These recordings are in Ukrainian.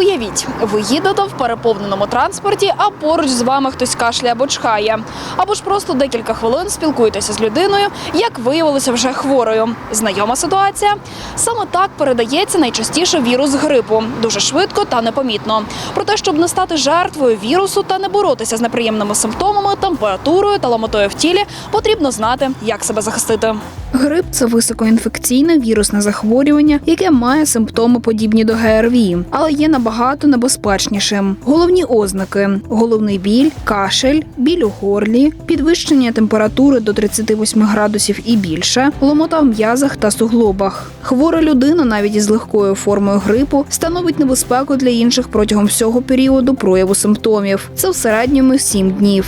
Уявіть, ви їдете в переповненому транспорті, а поруч з вами хтось кашляє або чхає. Або ж просто декілька хвилин спілкуєтеся з людиною, як виявилося вже хворою. Знайома ситуація? Саме так передається найчастіше вірус грипу дуже швидко та непомітно. Проте, щоб не стати жертвою вірусу та не боротися з неприємними симптомами, температурою та ламотою в тілі, потрібно знати, як себе захистити. Грип це високоінфекційне вірусне захворювання, яке має симптоми подібні до ГРВІ, але є набагато небезпечнішим. Головні ознаки: головний біль, кашель, біль у горлі, підвищення температури до 38 градусів і більше, ломота в м'язах та суглобах. Хвора людина, навіть із легкою формою грипу, становить небезпеку для інших протягом всього періоду прояву симптомів. Це в середньому 7 днів.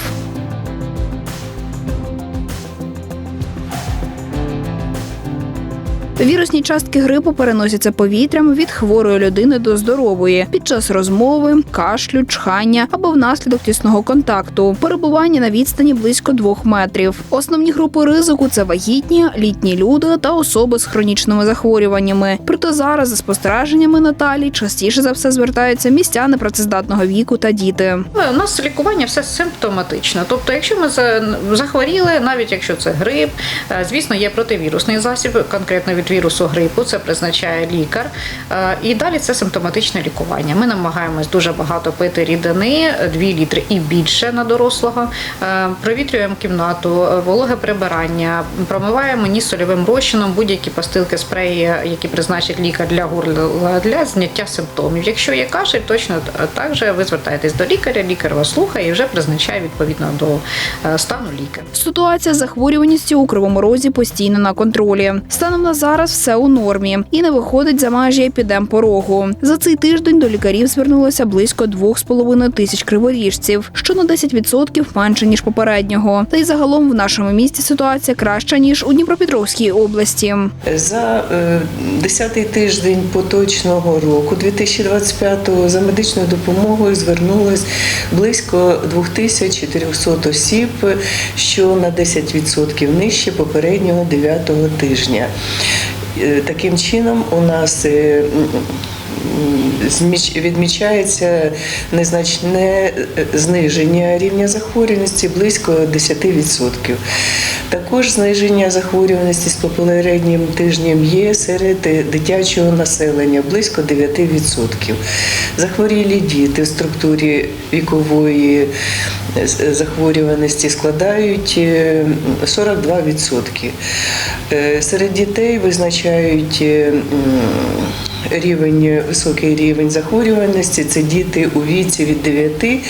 Вірусні частки грипу переносяться повітрям від хворої людини до здорової під час розмови, кашлю, чхання або внаслідок тісного контакту, перебування на відстані близько двох метрів. Основні групи ризику це вагітні, літні люди та особи з хронічними захворюваннями. Проте зараз за спостереженнями Наталі частіше за все звертаються містяни працездатного віку та діти. У нас лікування все симптоматично. Тобто, якщо ми за- захворіли, навіть якщо це грип, е, звісно, є противірусний засіб, конкретно від вірусу грипу, це призначає лікар. Е, І далі це симптоматичне лікування. Ми намагаємось дуже багато пити рідини, 2 літри і більше на дорослого. Е, Провітрюємо кімнату, е, вологе прибирання, промиваємо ніс сольовим розчином, будь-які пастилки, спреї, які призначить лікар для горла для зняття симптомів. Якщо є кашель, точно так же ви звертаєтесь до лікаря, лікар вас слухає і вже призначає відповідно до стану лікаря. Ситуація з захворюваністю у кривому розі постійно на контролі. Станом на зараз все у нормі і не виходить за межі епідемпорогу. За цей тиждень до лікарів звернулося близько 2,5 тисяч криворіжців, що на 10% менше ніж попереднього. Та й загалом в нашому місті ситуація краща ніж у Дніпропетровській області. За е, 10-й тиждень поточного року, 2025-го, за медичною допомогою звернулось близько 2400 осіб, що на 10% нижче попереднього 9-го тижня. Е, Таким чином, у нас е, відмічається незначне е, зниження рівня захворюваності близько 10%. Також зниження захворюваності з попереднім тижнем є серед дитячого населення близько 9%. Захворілі діти в структурі вікової захворюваності складають е, 42%. Е, Серед дітей визначають е, рівень, високий рівень захворюваності. Це діти у віці від 9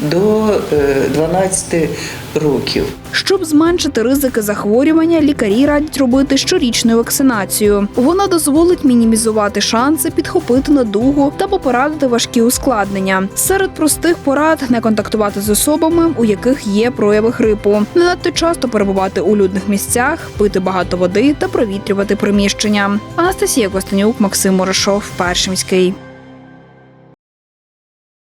до е, 12 років. Щоб зменшити ризики захворювання, лікарі радять робити щорічну вакцинацію. Вона дозволить мінімізувати шанси підхопити надугу та попередити важкі ускладнення. Серед простих порад не контактувати з особами, у яких є прояви грипу, не надто часто перебувати у людних місцях, пити багато води та провітрювати приміщення. Анастасія Костенюк, Максим Морошов, Першимський.